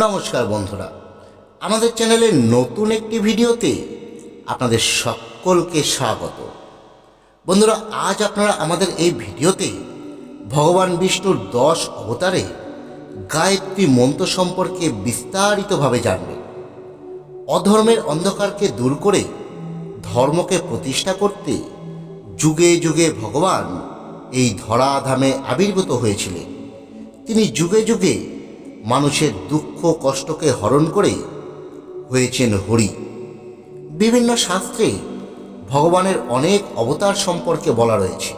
নমস্কার বন্ধুরা। আমাদের চ্যানেলের নতুন একটি ভিডিওতে আপনাদের সকলকে স্বাগত। বন্ধুরা, আজ আপনারা আমাদের এই ভিডিওতে ভগবান বিষ্ণুর দশ অবতারে গায়ত্রী মন্ত্র সম্পর্কে বিস্তারিতভাবে জানবেন। অধর্মের অন্ধকারকে দূর করে ধর্মকে প্রতিষ্ঠা করতে যুগে যুগে ভগবান এই ধরাধামে আবির্ভূত হয়েছিলেন। তিনি যুগে যুগে মানুষের দুঃখ, কষ্টকে হরণ করে হয়েছেন হরি। বিভিন্ন শাস্ত্রে ভগবানের অনেক অবতার সম্পর্কে বলা রয়েছে।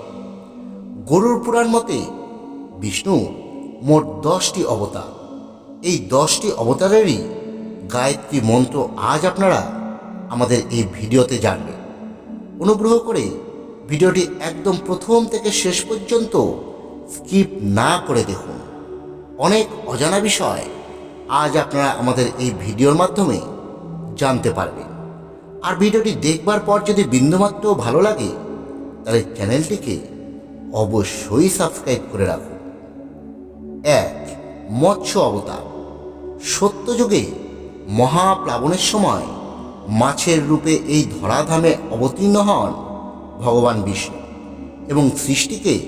গরুর পুরাণ মতে বিষ্ণু মোট দশটি অবতার। এই দশটি অবতারেরই গায়ত্রী মন্ত্র আজ আপনারা আমাদের এই ভিডিওতে জানবেন। অনুগ্রহ করে ভিডিওটি একদম প্রথম থেকে শেষ পর্যন্ত স্কিপ না করে দেখুন। অনেক অজানা বিষয় আজ আপনারা আমাদের এই ভিডিওর মাধ্যমে জানতে পারবেন। আর ভিডিওটি দেখবার পর যদি বিন্দুমাত্র ভালো লাগে, তাহলে চ্যানেলটিকে অবশ্যই সাবস্ক্রাইব করে রাখুন। এক, মৎস্য অবতার। সত্যযুগে মহাপ্লাবনের সময় মাছের রূপে এই ধরাধামে অবতীর্ণ হন ভগবান বিষ্ণু এবং সৃষ্টিকে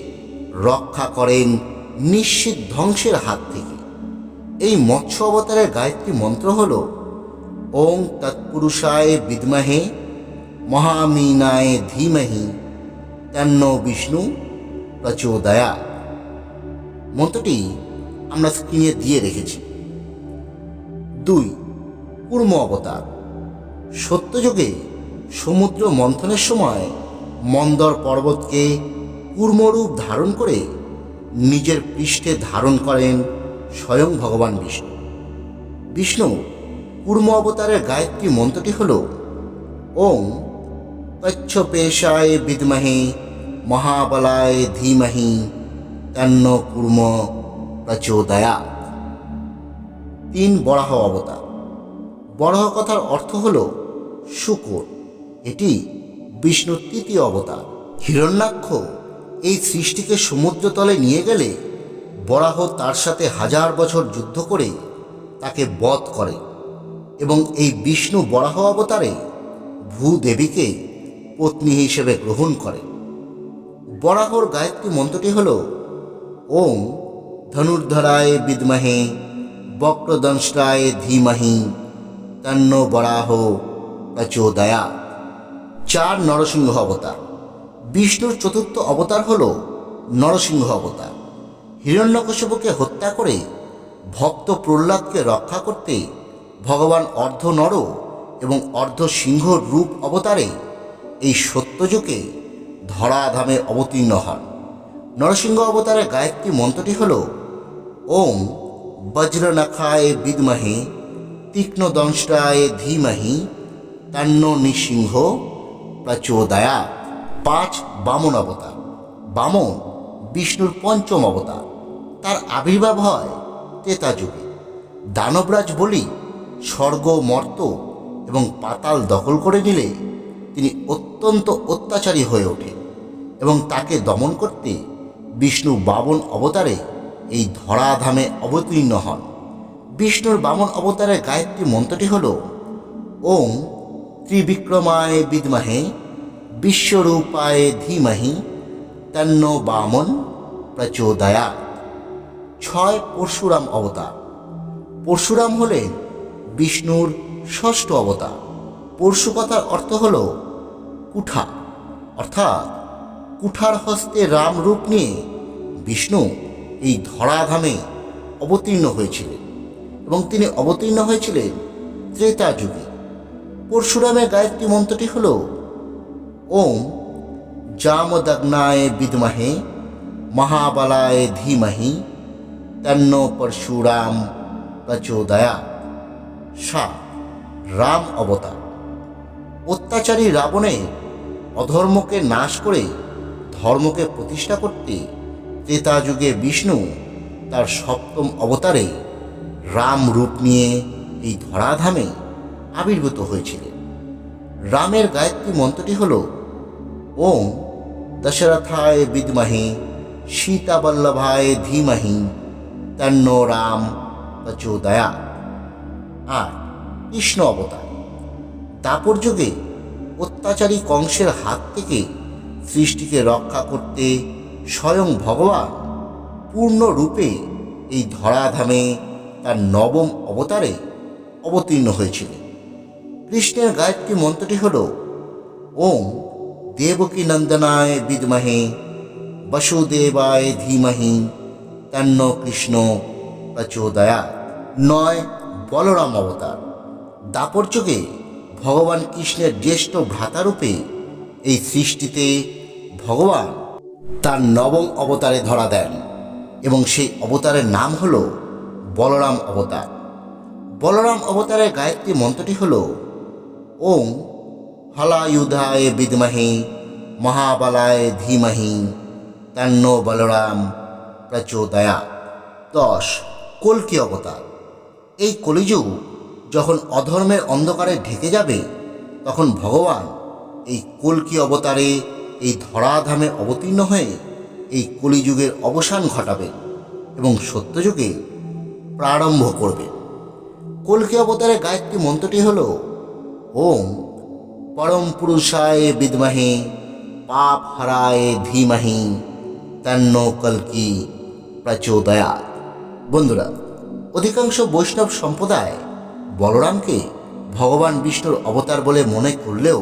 রক্ষা করেন নিশ্চিত ধ্বংসের হাত থেকে। এই মৎস্য অবতারের গায়ত্রী মন্ত্র হল, ওং তৎপুরুষায় বিদ্মহে, মহামিনায় ধীমহি, তন্ন বিষ্ণু প্রচোদয়া মন্ত্রটি আমরা স্ক্রিনে দিয়ে রেখেছি। দুই, কুর্ম অবতার। সত্যযুগে সমুদ্র মন্থনের সময় মন্দর পর্বতকে কুর্মরূপ ধারণ করে নিজের পৃষ্ঠে ধারণ করেন স্বয়ং ভগবান বিষ্ণু। বিষ্ণু কুর্ম অবতারের গায়ত্রী মন্ত্রটি হল ওং কচ্ছপেশায় বিদ্মহে, মহাবলায় ধীমহি, তন্ন কুর্ম প্রচোদয়া। তিন বরাহ অবতার। বরাহ কথার অর্থ হল শুকর। এটি বিষ্ণুর তৃতীয় অবতার। হিরণ্যাক্ষ এই সৃষ্টিকে সমুদ্রতলে নিয়ে গেলে বরাহ তার সাথে হাজার বছর যুদ্ধ করে তাকে বধ করে এবং এই বিষ্ণু বরাহ অবতারে ভূদেবীকে পত্নী হিসেবে গ্রহণ করে। বরাহর গায়ত্রী মন্ত্রটি হল, ওম ধনুর্ধরায় বিদ্মহে, বক্রদংষ্টায় ধীমহি, তন্ন বরাহ প্রচোদয়া চার নরসিংহ অবতার। বিষ্ণুর চতুর্থ অবতার হল নরসিংহ অবতার। হিরণ্যকশিপুকে হত্যা করে ভক্ত প্রহ্লাদকে রক্ষা করতে ভগবান অর্ধ নর এবং অর্ধ সিংহ রূপ অবতারে এই সত্যযুগে ধরাধামে অবতীর্ণ হন। নরসিংহ অবতারের গায়ত্রী মন্ত্রটি হল, ওম বজ্রনাখায় বিদ্মহে তীক্ষ্ণদংষ্টায় ধীমাহি, তান্ন নৃসিংহ প্রচোদয়া পাঁচ বামন অবতার। বামন বিষ্ণুর পঞ্চম অবতার। তার আবির্ভাব হয় তেতা যুগে। দানবরাজ বলি স্বর্গ, মর্ত এবং পাতাল দখল করে নিলে তিনি অত্যন্ত অত্যাচারী হয়ে ওঠেন এবং তাকে দমন করতে বিষ্ণু বামন অবতারে এই ধরাধামে অবতীর্ণ হন। বিষ্ণুর বামন অবতারের গায়ত্রী মন্ত্রটি হল, ওম ত্রিবিক্রমায় বিদ্মহে বিশ্বরূপায় ধীমহি তন্ন বামন প্রচোদয়া। ছয় পরশুরাম অবতার। পরশুরাম হলেন বিষ্ণুর ষষ্ঠ অবতার। পরশু কথার অর্থ হল কুঠা। অর্থাৎ কুঠার হস্তে রাম রূপ নিয়ে বিষ্ণু এই ধরাধামে অবতীর্ণ হয়েছিলেন এবং তিনি অবতীর্ণ হয়েছিলেন ত্রেতা যুগে। পরশুরামের গায়ত্রী মন্ত্রটি হল ওম জামদগ্নায় বিদ্মহে, মহাবলায় ধীমহি, তন্ন পরশুরাম প্রচোদয়া। সাত রাম অবতার। অত্যাচারী রাবণের অধর্মকে নাশ করে ধর্মকে প্রতিষ্ঠা করতে ত্রেতা যুগে বিষ্ণু তার সপ্তম অবতারে রাম রূপ নিয়ে এই ধরাধামে আবির্ভূত হয়েছিলেন। রামের গায়ত্রী মন্ত্রটি হল ওম দশরথায় বিদ্মহে, সীতাবল্লভায় ধীমহি, তন্ন রাম প্রচোদয়া আর কৃষ্ণ অবতার। দাপর যুগে অত্যাচারী কংসের হাত থেকে সৃষ্টিকে রক্ষা করতে স্বয়ং ভগবান পূর্ণরূপে এই ধরাধামে তার নবম অবতারে অবতীর্ণ হয়েছিলেন। কৃষ্ণের গায়ত্রী মন্ত্রটি হল, ওম দেবকী নন্দনায় বিদমহে বসুদেবায় ধীমহি তন্ন কৃষ্ণ প্রচোদয়া নয় বলরাম অবতার দাপর যুগে ভগবান কৃষ্ণের জ্যেষ্ঠ ভ্রাতারূপে এই সৃষ্টিতে ভগবান তার নবম অবতারে ধরা দেন এবং সেই অবতারের নাম হল বলরাম অবতার। বলরাম অবতারের গায়ত্রী মন্ত্রটি হল ওম হলায়ুধায় বিদমহে, মহাবলায় ধীমহি, তন্ন বলরাম প্রচোদয়া। দশ কল্কি অবতার? এই কলিযুগ যখন অধর্মের অন্ধকারে ঢেকে যাবে, তখন ভগবান এই কল্কি অবতারে এই ধরাধামে অবতীর্ণ হয়ে এই কলিযুগের অবসান ঘটাবেন এবং সত্যযুগে প্রারম্ভ করবেন। কল্কি অবতারের গায়ত্রী মন্ত্রটি হল, ওম পরম পুরুষায় বিদমহে, পাপ হারায় ধীমহি, তন্ন কল্কি প্রচোদয়া বন্ধুরা, অধিকাংশ বৈষ্ণব সম্প্রদায় বলরামকে ভগবান বিষ্ণুর অবতার বলে মনে করলেও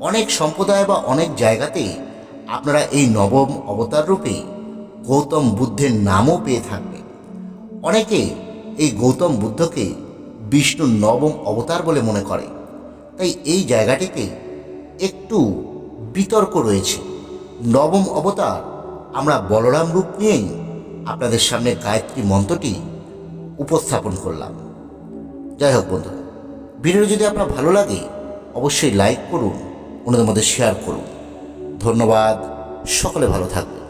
অনেক সম্প্রদায় বা অনেক জায়গাতে আপনারা এই নবম অবতার রূপে গৌতম বুদ্ধের নামও পেয়ে থাকবেন। অনেকে এই গৌতম বুদ্ধকে বিষ্ণুর নবম অবতার বলে মনে করে। তাই এই জায়গাটিতে একটু বিতর্ক রয়েছে। নবম অবতার, আমরা বলরাম রূপ নিয়েই আপনাদের সামনে গায়ত্রী মন্ত্রটি উপস্থাপন করলাম। যাই হোক বন্ধু ভিডিও যদি আপনার ভালো লাগে, অবশ্যই লাইক করুন, অন্যদের মধ্যে শেয়ার করুন। ধন্যবাদ, সকলে ভালো থাকবেন।